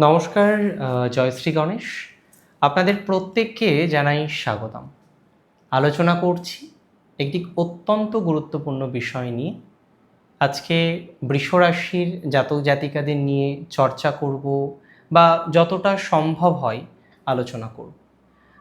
নমস্কার জয়শ্রী গণেশ। আপনাদের প্রত্যেককে জানাই স্বাগতম। আলোচনা করছি একটি অত্যন্ত গুরুত্বপূর্ণ বিষয় নিয়ে। আজকে বৃষরাশির জাতক জাতিকাদের নিয়ে চর্চা করব বা যতটা সম্ভব হয় আলোচনা করব।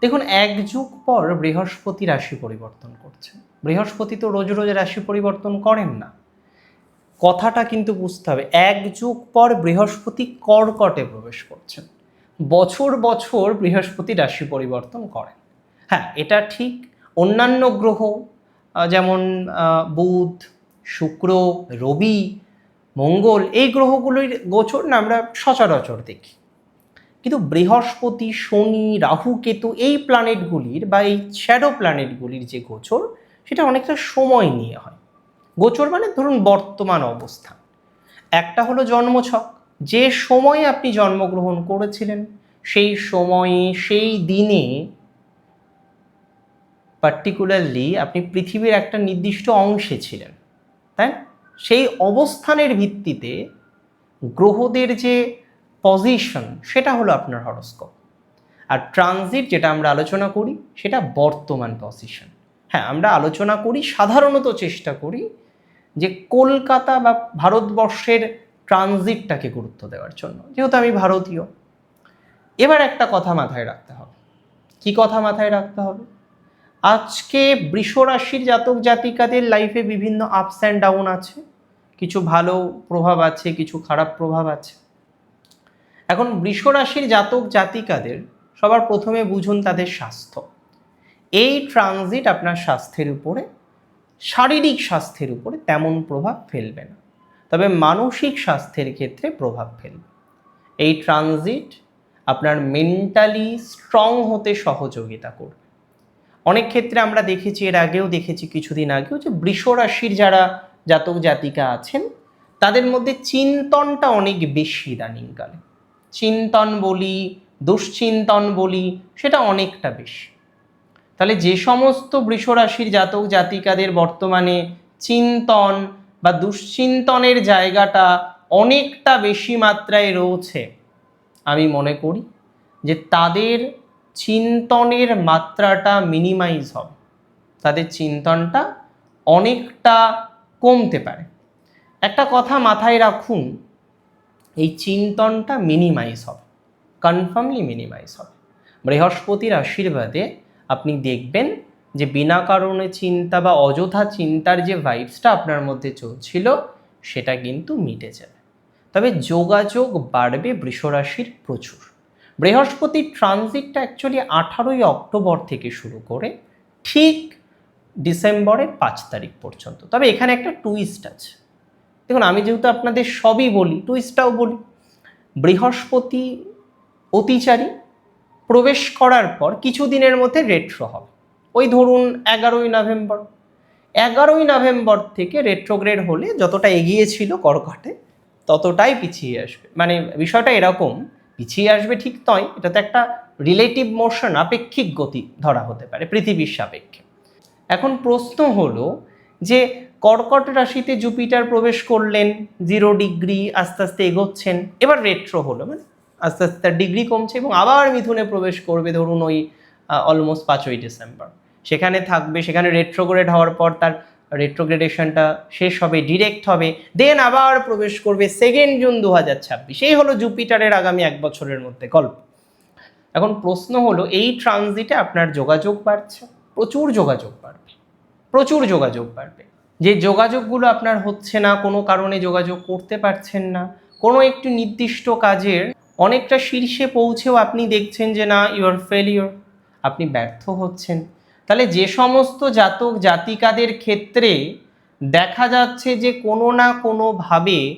দেখুন, এক যুগ পর বৃহস্পতি রাশি পরিবর্তন করছে। বৃহস্পতি তো রোজ রোজ রাশি পরিবর্তন করেন না। কথাটা কিন্তু বুঝতে হবে। এক যুগ পর বৃহস্পতি কর্কটে প্রবেশ করছেন। বছর বছর বৃহস্পতি রাশি পরিবর্তন করেন। হ্যাঁ এটা ঠিক। অন্যান্য গ্রহ যেমন বুধ, শুক্র, রবি, মঙ্গল, এই গ্রহগুলোর গোচর না আমরা সচরাচর দেখি। কিন্তু বৃহস্পতি, শনি, রাহু, কেতু এই প্ল্যানেটগুলির বা এই শ্যাডো প্ল্যানেটগুলির যে গোচর, সেটা অনেকটা সময় নিয়ে হয়। গোচর মানে ধরুন বর্তমান অবস্থা। একটা হলো জন্মছক, যে সময়ে আপনি জন্মগ্রহণ করেছিলেন, সেই সময়ে, সেই দিনে পার্টিকুলারলি আপনি পৃথিবীর একটা নির্দিষ্ট অংশে ছিলেন, তাই সেই অবস্থানের ভিত্তিতে গ্রহদের যে পজিশন সেটা হলো আপনার হরস্কোপ আর ট্রানজিট যেটা আমরা আলোচনা করি, সেটা বর্তমান পজিশন হ্যাঁ আমরা আলোচনা করি, সাধারণত চেষ্টা করি যে কলকাতা বা ভারতবর্ষের ট্রানজিটটাকে গুরুত্ব দেওয়ার জন্য, যেহেতু আমি ভারতীয়। এবার একটা কথা মাথায় রাখতে হবে। কি কথা মাথায় রাখতে হবে? আজকে বৃষ রাশির জাতক জাতিকাদের লাইফে বিভিন্ন আপস অ্যান্ড ডাউন আছে। কিছু ভালো প্রভাব আছে, কিছু খারাপ প্রভাব আছে। এখন বৃষ রাশির জাতক জাতিকাদের সবার প্রথমে বুঝুন তাদের স্বাস্থ্য। এই ট্রানজিট আপনার স্বাস্থ্যের উপরে, শারীরিক স্বাস্থ্যের উপরে তেমন প্রভাব ফেলবে না। তবে মানসিক স্বাস্থ্যের ক্ষেত্রে প্রভাব ফেলবে। এই ট্রানজিট আপনার মেন্টালি স্ট্রং হতে সহযোগিতা করবে। অনেক ক্ষেত্রে আমরা দেখেছি, এর আগেও দেখেছি কিছুদিন আগেও যে বৃষ রাশির যারা জাতক জাতিকা আছেন, তাদের মধ্যে চিন্তনটা অনেক বেশি ইদানিংকালে চিন্তন বলি, দুশ্চিন্তন বলি, সেটা অনেকটা বেশি। তাহলে যে সমস্ত বৃষ রাশির জাতক জাতিকাদের বর্তমানে চিন্তন বা দুশ্চিন্তনের জায়গাটা অনেকটা বেশি মাত্রায় রয়েছে, আমি মনে করি যে তাদের চিন্তনের মাত্রাটা মিনিমাইজ হবে। তাদের চিন্তনটা অনেকটা কমতে পারে। একটা কথা মাথায় রাখুন, এই চিন্তনটা মিনিমাইজ হবে কনফার্মলি মিনিমাইজ হবে। বৃহস্পতির আশীর্বাদে আপনি দেখবেন যে বিনা কারণে চিন্তা বা অযথা চিন্তার যে ভাইবসটা আপনার মধ্যে চলছিল, সেটা কিন্তু মিটে যাবে। তবে যোগাযোগ বাড়বে বৃষরাশির প্রচুর। বৃহস্পতির ট্রানজিটটা অ্যাকচুয়ালি আঠারোই অক্টোবর থেকে শুরু করে ঠিক ডিসেম্বরের পাঁচ তারিখ পর্যন্ত। তবে এখানে একটা টুইস্ট আছে। দেখুন, আমি যেহেতু আপনাদের সবই বলি টুইস্টটাও বলি। বৃহস্পতি অতিচারী প্রবেশ করার পর কিছু দিনের মধ্যে রেট্রো হবে। ওই ধরুন এগারোই নভেম্বর। এগারোই নভেম্বর থেকে রেট্রোগ্রেড হলে যতটা এগিয়ে ছিল কর্কটে, ততটাই পিছিয়ে আসবে। মানে বিষয়টা এরকম, পিছিয়ে আসবে ঠিক নয় এটা তো একটা রিলেটিভ মোশন আপেক্ষিক গতি ধরা হতে পারে, পৃথিবীর সাপেক্ষে। এখন প্রশ্ন হলো যে কর্কট রাশিতে জুপিটার প্রবেশ করলেন জিরো ডিগ্রি আস্তে আস্তে এগোচ্ছেন, এবার রেট্রো হলো মানে আস্তে আস্তে তার ডিগ্রি কমছে এবং আবার মিথুনে প্রবেশ করবে ধরুন ওই অলমোস্ট পাঁচই ডিসেম্বর সেখানে থাকবে, সেখানে রেট্রোগ্রেড হওয়ার পর তার রেট্রোগ্রেডেশনটা শেষ হবে ডিরেক্ট হবে। দেন আবার প্রবেশ করবে সেকেন্ড জুন দু হাজার ছাব্বিশ। এই হলো জুপিটারের আগামী এক বছরের মধ্যে গল্প। এখন প্রশ্ন হলো, এই ট্রানজিটে আপনার যোগাযোগ বাড়ছে? প্রচুর যোগাযোগ বাড়বে। প্রচুর যোগাযোগ বাড়বে। যে যোগাযোগগুলো আপনার হচ্ছে না, কোনো কারণে যোগাযোগ করতে পারছেন না, কোনো একটি নির্দিষ্ট কাজের অনেকটা শীর্ষে পৌঁছেও আপনি দেখছেন যে না ইউর ফেলিওর আপনি ব্যর্থ হচ্ছেন। তাহলে যে সমস্ত জাতক জাতিকাদের ক্ষেত্রে দেখা যাচ্ছে যে কোনো না কোনোভাবে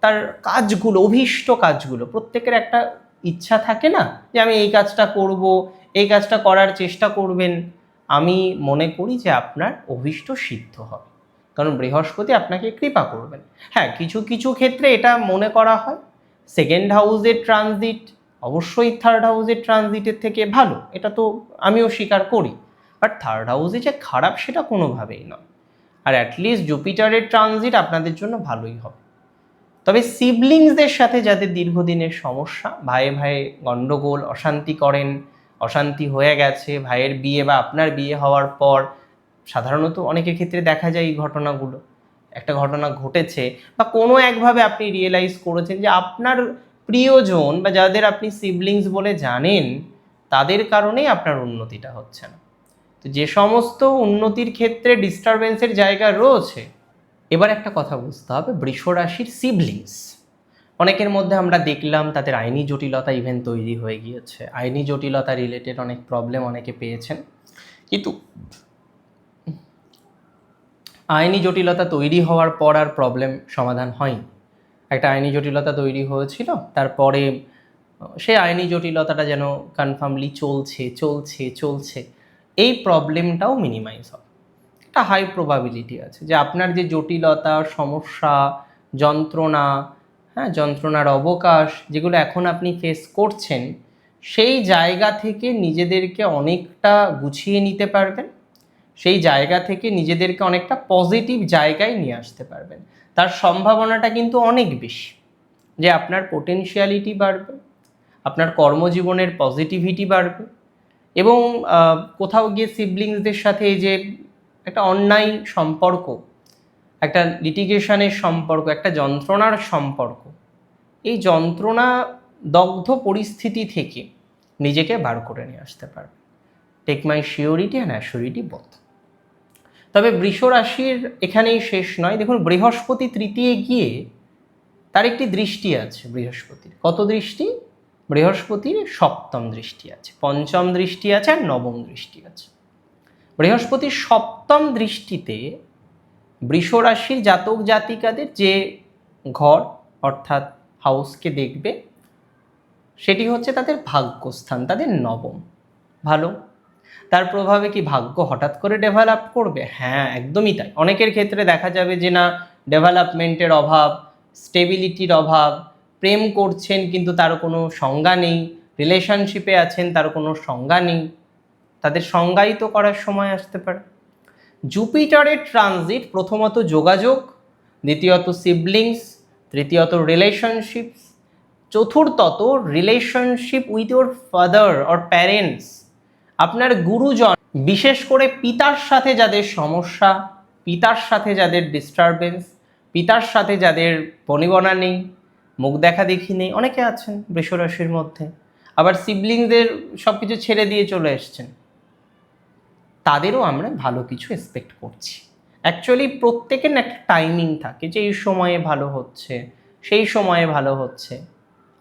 তার কাজগুলো, অভীষ্ট কাজগুলো, প্রত্যেকের একটা ইচ্ছা থাকে না যে আমি এই কাজটা করব, এই কাজটা করার চেষ্টা করবেন। আমি মনে করি যে আপনার অভীষ্ট সিদ্ধ হবে। কারণ বৃহস্পতি আপনাকে কৃপা করবেন। হ্যাঁ কিছু কিছু ক্ষেত্রে এটা মনে করা হয়। সেকেন্ড হাউসের ট্রানজিট অবশ্যই থার্ড হাউসের ট্রানজিটের থেকে ভালো, এটা তো আমিও স্বীকার করি। বাট থার্ড হাউসে যে খারাপ, সেটা কোনোভাবেই নয়। আর অ্যাটলিস্ট জুপিটারের ট্রানজিট আপনাদের জন্য ভালোই হবে। তবে সিবলিংসদের সাথে যাদের দীর্ঘদিনের সমস্যা, ভাইয়ে ভাইয়ে গণ্ডগোল, অশান্তি করেন, অশান্তি হয়ে গেছে, ভাইয়ের বিয়ে বা আপনার বিয়ে হওয়ার পর, সাধারণত অনেকের ক্ষেত্রে দেখা যায় এই ঘটনাগুলো। একটা ঘটনা ঘটেছে বা কোনো একভাবে আপনি রিয়েলাইজ করেছেন যে আপনার প্রিয়জন বা যাদের আপনি সিবলিংস বলে জানেন, তাদের কারণেই আপনার উন্নতিটা হচ্ছে না। তো যে সমস্ত উন্নতির ক্ষেত্রে ডিস্টারবেন্সের জায়গা রয়েছে, এবার একটা কথা বুঝতে হবে, বৃষরাশির সিবলিংস অনেকের মধ্যে আমরা দেখলাম তাদের আইনি জটিলতা ইভেন তৈরি হয়ে গিয়েছে। আইনি জটিলতা রিলেটেড অনেক প্রবলেম অনেকে পেয়েছেন। কিন্তু আইনি জটিলতা তৈরি হওয়ার পর আর প্রবলেম সমাধান হয়নি। একটা আইনি জটিলতা তৈরি হয়েছিল, তারপরে সেই আইনি জটিলতাটা যেন কনফার্মলি চলছে চলছে চলছে, এই প্রবলেমটাও মিনিমাইজ হবে। একটা হাই প্রবাবিলিটি আছে যে আপনার যে জটিলতা, সমস্যা, যন্ত্রণা হ্যাঁ যন্ত্রণার অবকাশ যেগুলো এখন আপনি ফেস করছেন, সেই জায়গা থেকে নিজেদেরকে অনেকটা গুছিয়ে নিতে পারবেন সেই জায়গা থেকে নিজেদেরকে অনেকটা পজিটিভ জায়গায় নিয়ে আসতে পারবেন। তার সম্ভাবনাটা কিন্তু অনেক বেশি, যে আপনার পোটেনশিয়ালিটি বাড়বে, আপনার কর্মজীবনের পজিটিভিটি বাড়বে এবং কোথাও গিয়ে সিবলিংসদের সাথে যে একটা অন্যায় সম্পর্ক, একটা লিটিগেশনের সম্পর্ক, একটা যন্ত্রণার সম্পর্ক, এই যন্ত্রণা দগ্ধ পরিস্থিতি থেকে নিজেকে বার করে নিয়ে আসতে পারবে take my surety and assurity both তবে বৃষ রাশির এখানেই শেষ নয়। দেখুন, বৃহস্পতি তৃতীয় গিয়ে তার একটি দৃষ্টি আছে বৃহস্পতির। কত দৃষ্টি? বৃহস্পতির সপ্তম দৃষ্টি আছে, পঞ্চম দৃষ্টি আছে আর নবম দৃষ্টি আছে। বৃহস্পতির সপ্তম দৃষ্টিতে বৃষ রাশির জাতক জাতিকাদের যে ঘর অর্থাৎ হাউসকে দেখবে, সেটি হচ্ছে তাদের ভাগ্যস্থান, তাদের নবম। ভালো? তার প্রভাবে কি ভাগ্য হঠাৎ করে ডেভেলপ করবে? হ্যাঁ একদমই তাই। অনেকের ক্ষেত্রে দেখা যাবে যে না ডেভেলপমেন্টের অভাব স্টেবিলিটির অভাব, প্রেম করছেন কিন্তু তার কোনো সংজ্ঞা নেই রিলেশনশিপে আছেন তার কোনো সংজ্ঞা নেই। তাদের সংজ্ঞায়িত করার সময় আসতে পারে। জুপিটারের ট্রানজিট প্রথমত যোগাযোগ, দ্বিতীয়ত সিবলিংস তৃতীয়ত রিলেশনশিপস চতুর্থত relationship with your father or parents আপনার গুরুজন, বিশেষ করে পিতার সাথে যাদের সমস্যা, পিতার সাথে যাদের ডিস্টারবেন্স পিতার সাথে যাদের বনিবনা নেই, মুখ দেখা দেখি নেই, অনেকে আছেন বৃষরাশির মধ্যে, আবার সিবলিংদের সব কিছু ছেড়ে দিয়ে চলে এসছেন। তাদেরও আমরা ভালো কিছু এক্সপেক্ট করছি। অ্যাকচুয়ালি প্রত্যেকের একটা টাইমিং থাকে যে এই সময়ে ভালো হচ্ছে, সেই সময়ে ভালো হচ্ছে।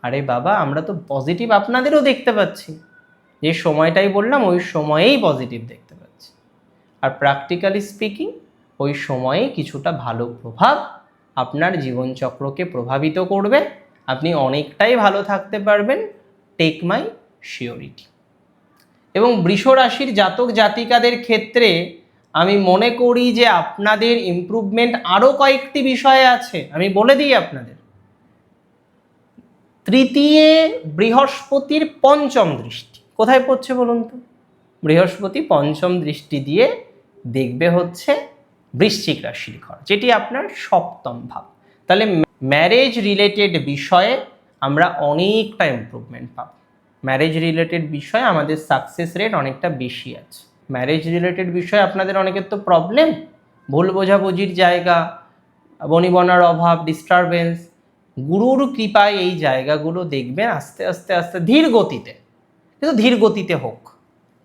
আরে বাবা, আমরা তো পজিটিভ আপনাদেরও দেখতে পাচ্ছি। যে সময়টাই বললাম, ওই সময়েই পজিটিভ দেখতে পাচ্ছি। আর প্র্যাকটিক্যালি স্পিকিং ওই সময়ে কিছুটা ভালো প্রভাব আপনার জীবনচক্রকে প্রভাবিত করবে। আপনি অনেকটাই ভালো থাকতে পারবেন টেক মাই শিওরিটি এবং বৃষ রাশির জাতক জাতিকাদের ক্ষেত্রে আমি মনে করি যে আপনাদের ইমপ্রুভমেন্ট আরও কয়েকটি বিষয়ে আছে। আমি বলে দিই আপনাদের। তৃতীয় বৃহস্পতির পঞ্চম দৃষ্টি। কোথায় পড়ছে বলুন তো? বৃহস্পতি পঞ্চম দৃষ্টি দিয়ে দেখবে হচ্ছে বৃশ্চিক রাশির ঘর, যেটি আপনার সপ্তম ভাব। তাহলে ম্যারেজ রিলেটেড বিষয়ে আমরা অনেকটা ইমপ্রুভমেন্ট পাব। ম্যারেজ রিলেটেড বিষয়ে আমাদের সাকসেস রেট অনেকটা বেশি আছে। ম্যারেজ রিলেটেড বিষয়ে আপনাদের অনেকের তো প্রবলেম ভুল বোঝাবুঝির জায়গা, বনিবনার অভাব ডিস্টারবেন্স গুরুর কৃপায় এই জায়গাগুলো দেখবেন আস্তে আস্তে আস্তে ধীর গতিতে কিন্তু ধীর গতিতে হোক,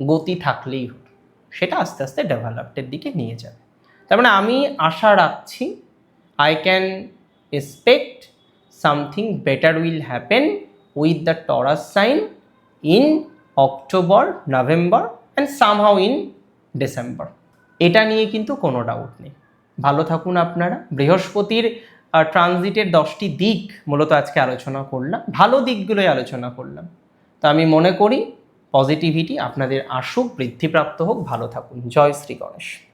গতি থাকলেই হোক, সেটা আস্তে আস্তে ডেভেলপমেন্টের দিকে নিয়ে যাবে। তার মানে আমি আশা রাখছি I can expect something better will happen with the Taurus sign in October November and somehow in December এটা নিয়ে কিন্তু কোনো ডাউট নেই। ভালো থাকুন আপনারা। বৃহস্পতির ট্রানজিটের দশটি দিক মূলত আজকে আলোচনা করলাম। ভালো দিকগুলোই আলোচনা করলাম। তো আমি মনে করি পজিটিভিটি আপনাদের আসুক বৃদ্ধিপ্রাপ্ত হোক ভালো থাকুন। জয় শ্রী গণেশ।